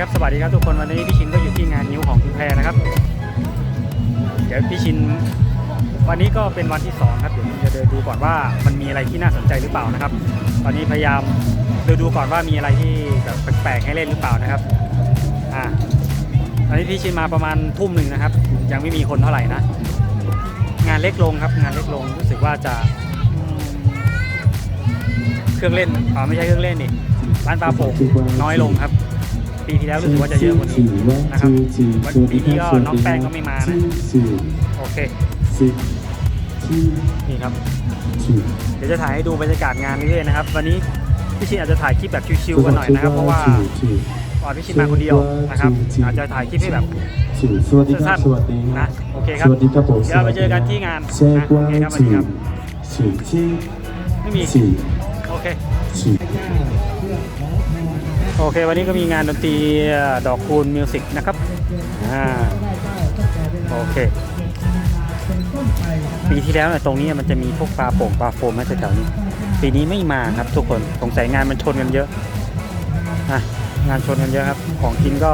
ครับ สวัสดีครับทุกคน วันนี้พี่ชินก็อยู่ที่งานนิ้วของคุณแพรนะครับ เดี๋ยวพี่ชิน วันนี้ก็เป็นวันที่สองครับเดี๋ยวผมจะเดินดูก่อนว่ามันมีอะไรที่น่าสนใจหรือเปล่านะครับ ตอนนี้พยายามเดูดูก่อนว่ามีอะไรที่แบบแปลกๆให้เล่นหรือเปล่านะครับ อ่าตอนนี้พี่ชินมาประมาณทุ่มหนึ่งนะครับ ยังไม่มีคนเท่าไหร่นะ งานเล็กลงครับ งานเล็กลงรู้สึกว่าจะเครื่องเล่นอ๋อไม่ใช่เครื่องเล่นนี่ร้านปลาโป่งน้อยลงครับ ปีที่แล้วรู้สึกว่าจะเยอะกว่านี้นะครับวันปีนี้ก็น้องแป้งก็ไม่มานะโอเคนี่ครับ เดี๋ยวจะถ่ายให้ดูบรรยากาศงานเรื่อยๆนะครับ วันนี้พี่ชินอาจจะถ่ายคลิปแบบชิวๆกันหน่อยนะครับ เพราะว่าก่อนพี่ชินมาคนเดียวนะครับ อาจจะถ่ายคลิปให้แบบสวัสดีครัสั้บนสวัสดีๆนะโอเคครับสวัสดีครับผมเดี๋ยวเราไปเจอกันที่งานแช่นะกว้าโอเคครับสวัสสี่ดีครับสี่ที่ไม่มีสี่โอเคสี่ โอเค วันนี้ก็มีงานดนตรีดอกคูณมิวสิกนะครับอ่าโอเค ปีที่แล้วเนี่ยตรงนี้มันจะมีพวกปลาโป่งปลาโฟมนะแถวๆนี้ ปีนี้ไม่มาครับทุกคนสงสัยงานมันชนกันเยอะอะงานชนกันเยอะครับ ของกินก็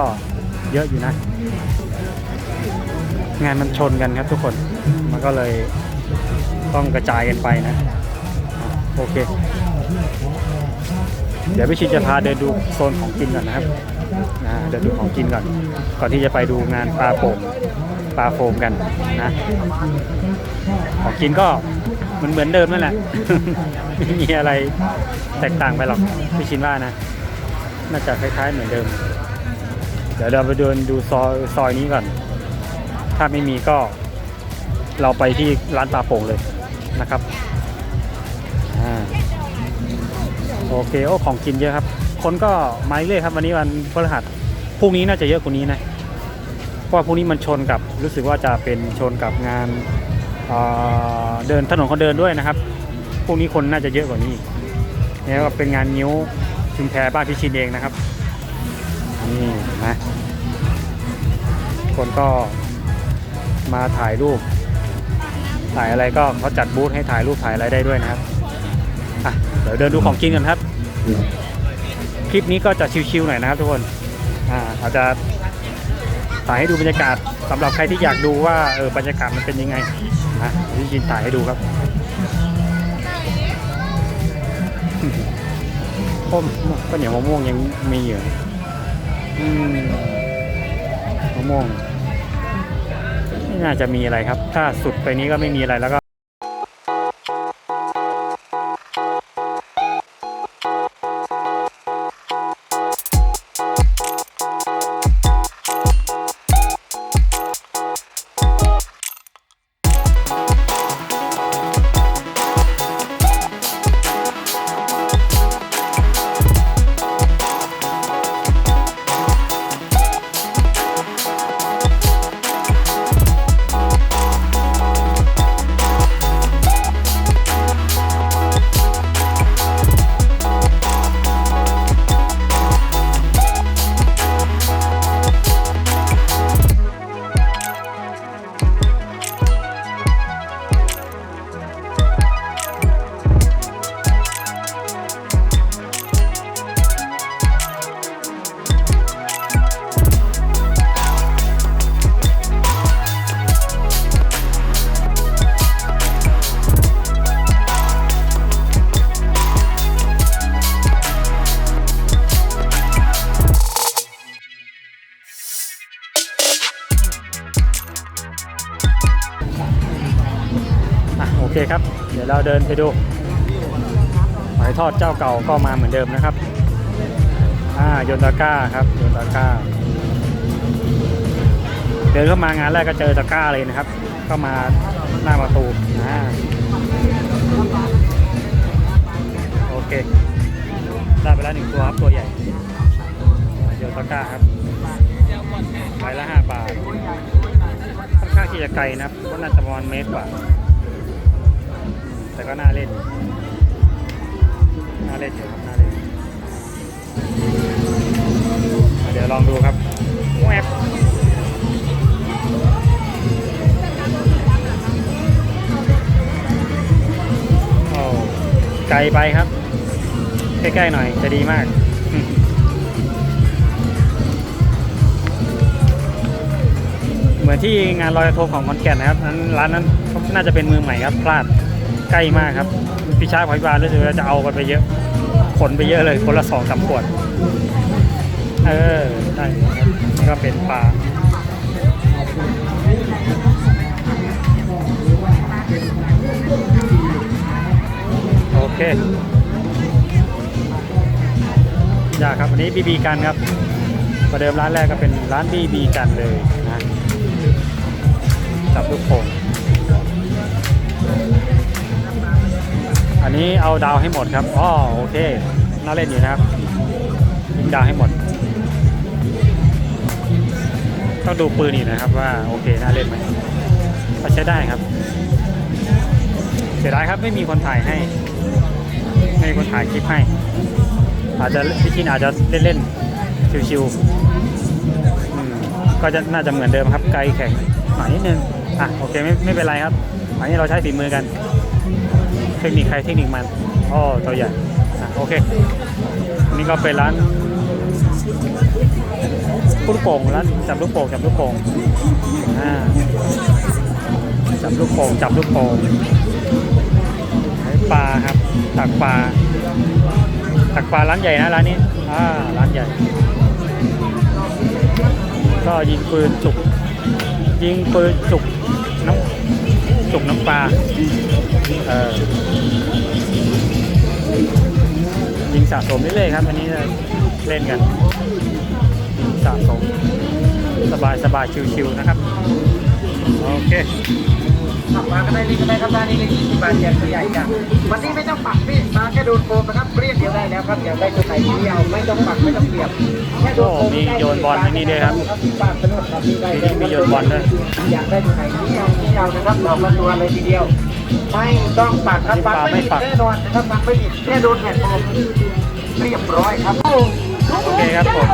เยอะอยู่นะ งานมันชนกันครับทุกคนมันก็เลยต้องกระจายกันไปนะ โอเค ดี๋ยวพี่ชินจะพาเดินดูโซนของกินก่อนนะครับอ่าเดินดูของกินก่อน ก่อนที่จะไปดูงานปลาโป่งปลาโฟมกันนะ ของกินก็เหมือนเหมือนเดิมนั่นแหละ ไม่มีอะไรแตกต่างไปหรอกพี่ชินว่านะ น่าจะคล้ายๆเหมือนเดิม เดี๋ยวเราไปเดินดูซอยซอยนี้ก่อน ถ้าไม่มีก็ เราไปที่ร้านปลาโป่งเลยนะครับ โอเคโอ้ของกินเยอะครับ คนก็มาเรื่อยครับ วันนี้วันพฤหัสพรุ่งนี้น่าจะเยอะกว่านี้นะเพราะว่าพรุ่งนี้มันชนกับรู้สึกว่าจะเป็นชนกับงานเอ่อเดินถนนคนเดินด้วยนะครับพรุ่งนี้คนน่าจะเยอะกว่านี้อีกเนี่ยก็เป็นงานนิ้วชุมแพบ้านพิชินเองนะครับนี่นะคนก็มาถ่ายรูป ถ่ายอะไรก็เขาจัดบูธให้ถ่ายรูปถ่ายอะไรได้ด้วยนะครับอะเดี๋ยวเดินดูของกินกันครับ คลิปนี้ก็จะชิวๆหน่อยนะครับทุกคนอ่าอาจจะถ่ายให้ดูบรรยากาศสำหรับใครที่อยากดูว่าเออบรรยากาศมันเป็นยังไงนะพี่ชินถ่ายให้ดูครับต้มก็เหนียวมะม่วงยังมีอยู่อืมมะม่วงไม่น่าจะมีอะไรครับ ถ้าสุดไปนี้ก็ไม่มีอะไรแล้วก็ คครับ เดี๋ยวเราเดินไปดูหอยทอดเจ้าเก่าก็มาเหมือนเดิมนะครับอ่าโยนตาก้าครับโยนตาก้า เดินเข้ามางานแรกก็เจอตะก้าเลยนะครับ ก็มาหน้าประตูอ่าโอเคได้ไปแล้วหนึ่งตัวครับตัวใหญ่โยนตะก้าครับใบละห้าบาทค่อนข้างที่จะไกลนะครับก็น่าจะประมาณเมตรกว่า แต่ก็น่าเล่น น่าเล่นอยู่ครับ น่าเล่น เดี๋ยวลองดูครับแวบไกลไปครับ ใกล้ๆหน่อยจะดีมากเหมือนที่งานลอยกระทงของขอนแก่นนะครับนั้นร้านนั้นน่าจะเป็นมือใหม่ครับพลาด ใกล้มากครับพี่ชายพอยบาลรู้สึกว่าจะเอากันไปเยอะ ขนไปเยอะเลย คนละสองสามขวด เออได้ครับก็เป็นปลาโอเคอยากครับอันนี้บีบีกันครับประเดิมร้านแรกก็เป็นร้านบีบีกันเลยนะจับลูกโป่ง อันนี้เอาดาวให้หมดครับอ๋อโอเค น่าเล่นอยู่นะครับยิงดาวให้หมด ต้องดูปืนอีกนะครับว่าโอเค น่าเล่นไหมก็ใช้ได้ครับ เสียดายครับไม่มีคนถ่ายให้ ไม่มีคนถ่ายคลิปให้ อาจจะพี่ชินอาจจะเล่นๆชิวๆก็จะน่าจะเหมือนเดิมครับไกลแข็งหน่อยนิดนึงอะโอเคไม่ไม่เป็นไรครับ อันนี้เราใช้ฝีมือกัน เทคนิคใครเทคนิคมันอ๋อตัวใหญ่อะโอเค นี่ก็เป็นร้านลูกโป่งร้านจับลูกโป่งจับลูกโป่งอ่าจับลูกโป่งจับลูกโป่งปลาครับตักปลาตักปลาร้านใหญ่นะร้านนี้อ่าร้านใหญ่ ก็ยิงปืนจุก ยิงปืนจุก จุกน้ำปลาเออยิงสะสมนี่เลยครับ อันนี้เล่นกันยิงสะสม สบายสบายชิวๆนะครับ โอเค ขับมาก็ได้นี่ก็ได้ครับด้านนี้เลย20บาทแจกตัวใหญ่จ้ะวันนี้ไม่ต้องปักพี่มาแค่โดนโฟมนะครับเรียกเดียวได้แล้วครับอยากได้ตัวไหนที่เอาไม่ต้องปักไม่ต้องเสียบแค่โดนโฟมโอ้มีโยนบอลที่นี่ด้วยครับที่ปากสนุกครับที่ได้ที่นี่มีโยนบอลด้วยอยากได้ตัวไหนที่เอาที่เอานะครับดอกละตัวเลยทีเดียว ไม่ต้องปักครับปักไม่ผิดแน่นอนนะครับปักไม่ผิดแค่โดนแผ่นโฟมเรียบร้อยครับโอเคครับผม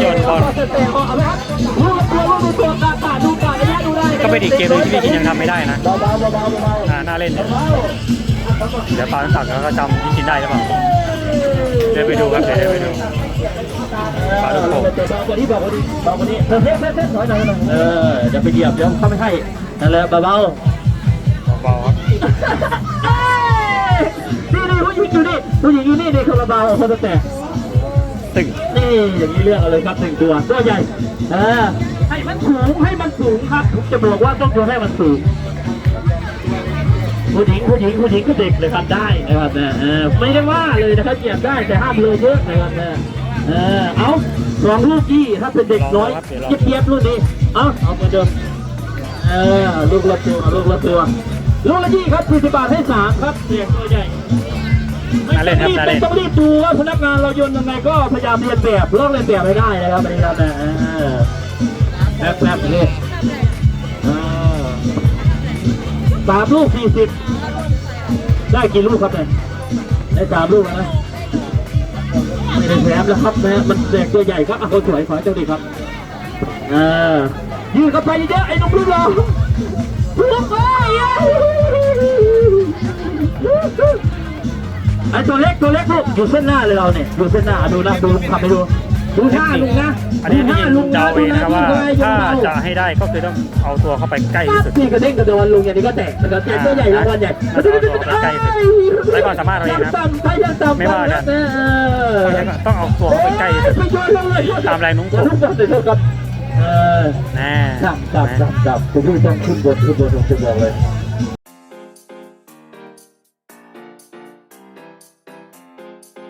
โยนบอลเอาไหมครับลูกตัวลูกตัวกาดาดูกาดระยะดูได้ ก็เป็นอีกเกมหนึงที่พี่ชินยังทำไม่ได้นะเบาๆเบาๆเบาๆอ่าน่าเล่นเนี่ยเดี๋ยวปาตักแล้วก็จำพี่ชินได้หรือเปล่าเดี๋ยวไปดูครับเดี๋ยวเดี๋ยวไปดูปาลูกโป่งเบากว่านี้เบากว่านี้เบากว่านี้เออเฮ้ยเฮ้ยเฮ้ยถอยหน่อยหน่อยเออเดี๋ยวไปเหยียบเดี๋ยวเข้าไม่ให้นั่นแหละเบาเบาๆครับๆนี่นี่ผู้หญิงอยู่นี่ผู้หญิงอยู่นี่นี่คนละเบาคนละแต่ ตึงนี่อย่างนี้เลือกเอาเลยครับหนึ่งตัวตัวใหญ่เออ ให้มันสูงให้มันสูงครับผมจะบอกว่าต้องตัวให้มันสูงผู้หญิงผู้หญิงผู้หญิงก็เด็กเลยครับได้นะครับนะเออไม่ได้ว่าเลยนะครับเหยียบได้แต่ห้ามเลยเยอะนะครับนะเออเอาสองลูกยี่ถ้าเป็นเด็กน้อยเจี๊ยบๆรุ่นนี้เอาเอามาเดิมเออลูกละตัวลูกละตัวลูกละยี่ครับสี่สิบบาทให้สามครับเสียงตัวใหญ่น่าเล่นครับน่าเล่นต้องรีบดูว่าพนักงานเราโยนยังไงก็พยายามเรียนแบบลอกเรียนแบบให้ได้นะครับอันนี้ครับนะเออ แป๊บแป๊บเลยเออสามลูกสี่สิบได้กี่ลูกครับเนี่ยได้สามลูกนะไม่ได้แถมแล้วครับนะมันเด็กตัวใหญ่ครับอะคนสวยขอเจ้าดีครับเออยืดเข้าไปเยอะไอ้หนุ่มรูปหล่อลูกเอ้ยไอ้ตัวเล็กตัวเล็กลูกอยู่เส้นหน้าเลยเราเนี่ยอยู่เส้นหน้าดูนะดูขับไปดู ดูหน้าลุงนะอันนี้ดูหพี่น้าชินลุงเดานะเองนะครับว่าดูหน้ถ้าลุงจะให้ได้ก็คือต้องเอาตัวเข้าไปใกล้ที่สุดนี่กระเด้งกระโดนลุงอย่างนี้ก็แตกมันก็แตกตัวใหญ่รางวัลใหญ่เอาตัวเข้าไปใกล้ที่สุดใช้ความสามารถเราเองนะครับใช้ยังต่ำไม่ว่ากันเออต้องเอาตัวเข้าไปใกล้ที่สุดไปโยนลงเลยตามแรงโน้มถ่วงทุกคนเลยครับเออแน่จับจับจับจับผมดูต้องขึ้นบนขึ้นบนขึ้นบนเลย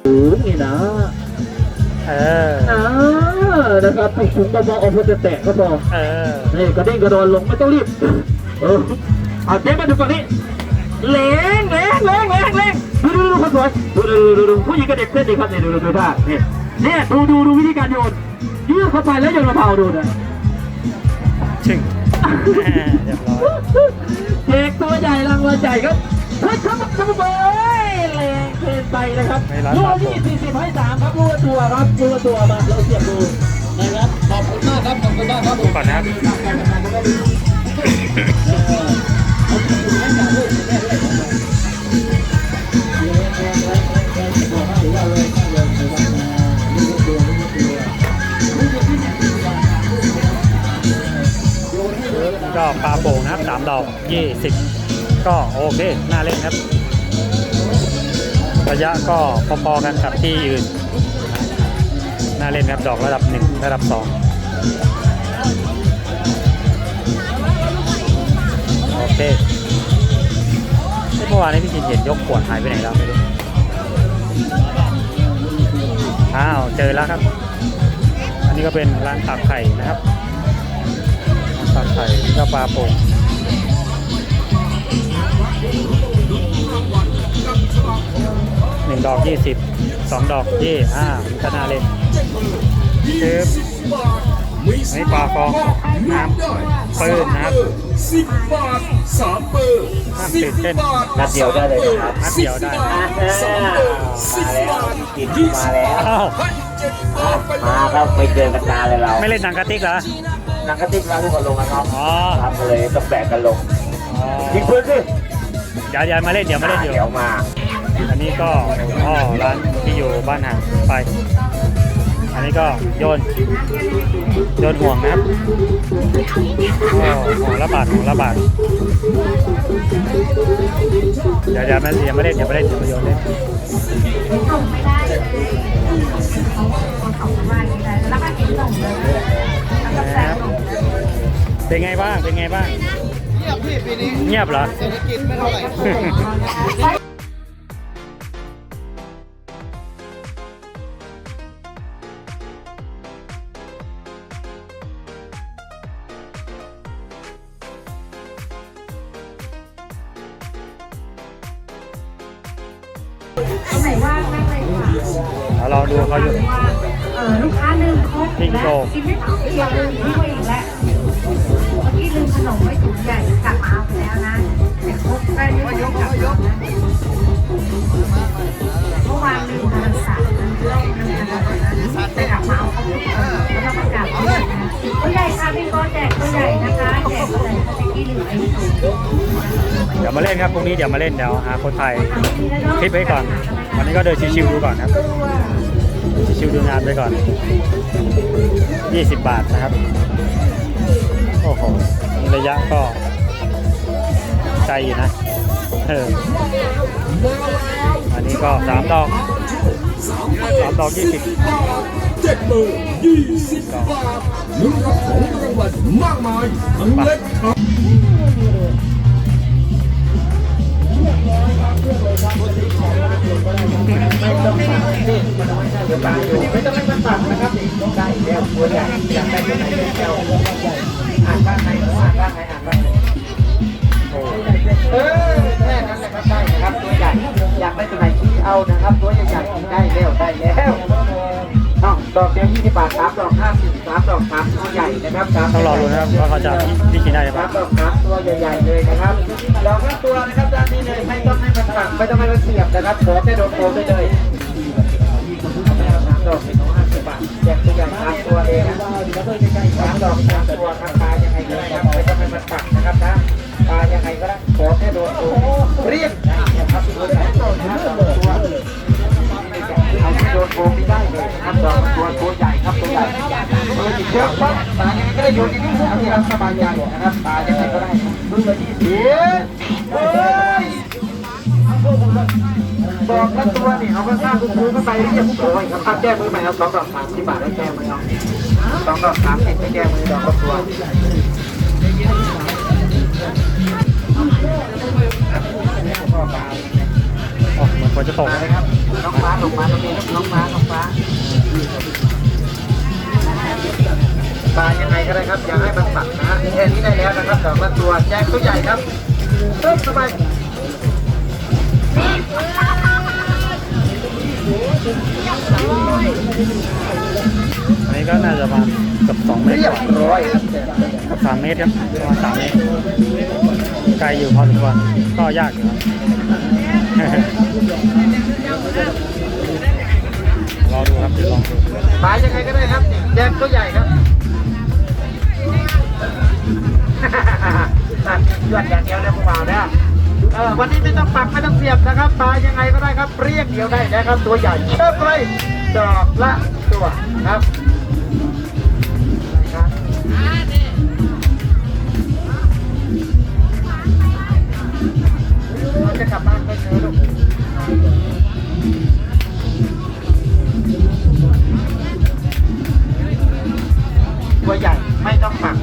สูงนี่นะ เอออ่านะครับถูกถุงเบาๆเอาพอจะแตะก็พอเออนี่กระเด้งกระโดนลงไม่ต้องรีบเออเอาเจ๊มาดูก่อนนี่แรงแรงแรงแรงแรงดูดูดูคนสวยดูดูดูดูดูผู้หญิงกับเด็กเส้นดีครับนี่ดูดูดูท่านี่เนี่ยดูดูดูวิธีการโยนยืดเข้าไปแล้วโยนกระเพราดูนะชึ่งแน่เรียบร้อยเด็กตัวใหญ่รางวัลใหญ่ครับ เฮ้ยครับครับเบยแรงเกินไปนะครับลูกที่สี่สิบให้สามครับลูกตัวครับลูกตัวมาเราเสียบดูนะครับขอบคุณมากครับขอบคุณมากครับก่อนนะครับเก็ปลาโป่งนะครับสามดอกยี่สิบ ก็โอเค น่าเล่นครับ ระยะก็พอๆกันกับที่อื่น น่าเล่นครับ ดอกระดับหนึ่งระดับสองโอเคเมื่อวานนี้พี่จินเห็นยกขวดหายไปไหนแล้วไม่รู้อ้าว เจอแล้วครับ อันนี้ก็เป็นร้านตักไข่นะครับร้านตักไข่นี่ก็ปลาโป่ง หนึ่งดอกยี่สิบสองดอกยี่อ่ามันก็น่าเล่นจึ๊บนี่ปลาฟองน้ำปืนนะครับสิบบาทสามเบอร์สิบเต้นบาทนัดเดียวได้เลยนะครับนัดเดียวได้สามเบอร์สิบบาทกินยี่มาสิบแล้วอ้าเจ็ดบาทไปเลมาครับไปเจอกันนานเลยเรา ไม่เล่นหนังกระติกเหรอหนังกระติกเราทุกคนลงนะครับทำกันเลยต้องแบกกันลง ยิงปืนสิเดี๋ยวเดี๋ยวมาเล่นเดี๋ยวมาเล่นอยู่ เดี๋ยวมาอันนี้ก็อ๋อร้านที่อยู่บ้านห่างไป อันนี้ก็โยนโยนห่วงนะครับโอ้ห่วงละบาทห่วงละบาทเดี๋ยวเดี๋ยวมาเดี๋ยวมาเล่นเดี๋ยวมาเล่นเดี๋ยวมาโยนเล่นส่งไม่ได้เลยเขาเขาว่าอย่างนี้แล้วก็เห็นส่งเลยแล้วก็แซงส่งเลยเป็นไงบ้างเป็นไงบ้างเงียบพี่ปีนี้เงียบเหรอเศรษฐกิจไม่เท่าไหร่ไหนว่างนั่งเลยค่ะเดี๋ยวเราดูเขาอยู่เออลูกค้าหนึ่งครบพิงโกกินไม่ถึงเดียวลืมที่ตัวเองแล้วเมื่อกี้ ลืมขนมไว้ถุงใหญ่กลับมาเอาไปแล้วนะแต่ครบได้ไม่ยกไม่ยกนะเมื่อวานลืมทรศัพท์นะเล่าน้ำกันแต่กลับมาเอาเขาไปแล้วเราประกาศตัวใหญ่นะตัวใหญ่ค่ะพี่ก้อนแจกตัวใหญ่นะคะแจกตัวใหญ่เมื่อกี้ลืมไอ้ถุงเดี๋ยวมาเล่นครับพรุ่งนี้เดี๋ยวมาเล่นเดี๋ยวหาคนไทยคลิปไว้ก่อน วันนี้ก็เดินชิวๆดูก่อนครับชิวๆดูงานไปก่อน 20 บาทนะครับ อ้โห ระยะก็ไกลอยู่นะ เออ อันนี้ก็สามดอกสามดอกยี่สิบเจ็ดเบอร์ยี่สิบบาทลุ้นรับของรางวัลมากมายทั้งเล็กทั้งไม่ต้องให้มันตัดนะครับได้แล้วตัวใหญ่อยากได้ตัวไหนแก้ว อ่านบ้านไหนอ่านบ้านไหนอ่านบ้านไหนเออแค่นั้นแหละครับได้นะครับตัวใหญ่อยากได้ตัวไหนชี้เอานะครับตัวใหญ่ๆได้แล้วได้แล้วน้องดอกเดียวยี่สิบบาทสามดอกห้าสิบสามดอกสามตัวใหญ่นะครับสามต้องรอดูนะครับว่าเขาจะพี่กินได้หรือเปสาล่ามดอกสามตัวใหญ่ๆเลยนะครับดอกละตัวนะครับด้านนี้เลยไม่ต้องให้มันฝังไม่ต้องให้มันเสียบนะครับขอแค่โดนโคมได้เลยสามดอก แจกตัวใหญ่ามตัวเองนะสามดอกสามตัวครับปลายังไงก็ได้ครับไม่ต้องให้มันปักนะครับนะปลายังไงก็ได้ขอแค่โดนตัวเรียกนะครับตัวใหญ่นะครับสองตัวเอาแค่โดนโกงไม่ได้เลยนะครับสองตัวตัวใหญ่ครับตัวใหญ่ตัวจิเยอะปั๊บปลายังไงก็ได้โยนที่นี่เอาที่เราสบายใจนะครับปลายังไงก็ได้มือละยี่สิบเฮ้ย บอกละตัวนี่เอาข้างๆคูๆเข้าไปเรียบโอ้ยครับแก้มือใหม่เอาสองดอกสามสิบบาทได้วแก้มือเอาสองดอกสามสิบได้แก้มือดอกตัวโอ้เหมือนฝนจะตกมาเลยครับน้องฟ้าลงมาตรงนี้น้องฟ้าน้องฟ้าปลายังไงก็ได้ครับอย่าให้มันปักนะแค่นี้ได้แล้วนะครับดอกละตัวแจ้งตัวใหญ่ครับเริ่มสบาย อันนี้ก็น่าจะประมาณเกับ2เมตรเรียบร้อยครับเกับ3เมตรครับประมาณ3เมตรไกลอยู่พอสมควรก็ยากอยู่ครับ รอดูครับเดี๋ยวลองดูปลายังไงก็ได้ครับแจ้งตัวใหญ่ครับตัดยอดอย่างเดียวนะพวกเราเนี่ย วันนี้ไม่ต้องปักไม่ต้องเสียบนะครับปลายังไงก็ได้ครับเรียกเดียวได้นะครับ ตัวใหญ่เชิบเลยดอกละตัวครับเราจะกลับบ้านก็เจอลูกตัวใหญ่ไม่ต้องปัก